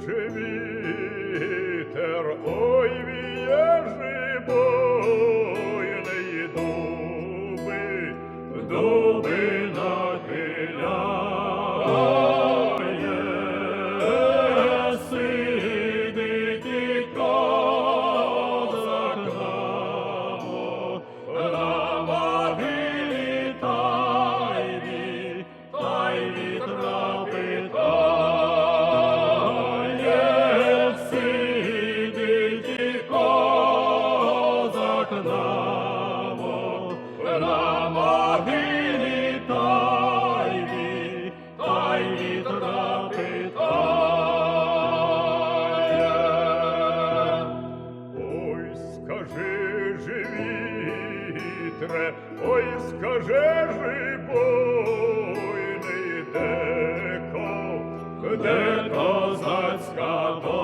живи. Намо, тайні, трапи тає. Скажи, живі вітре, ой, скажи, де козацька доля,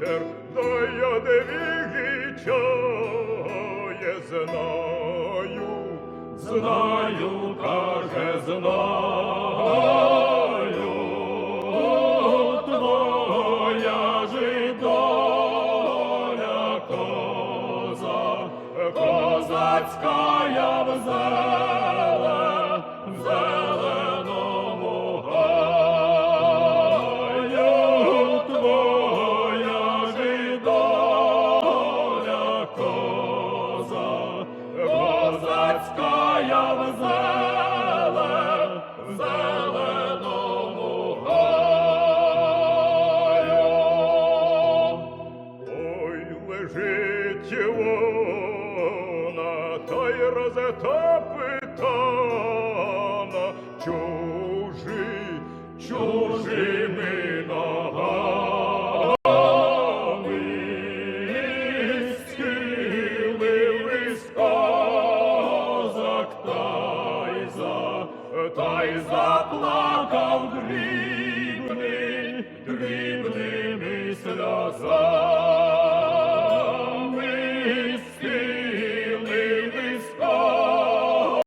вітер, дає девіги чає, знаю, Знаю, каже, знаю, твоя жидоля коза, козацька я в в зеле- в зеленому. Ой, лежить вона, та та й заплакав дрібний, сльозами.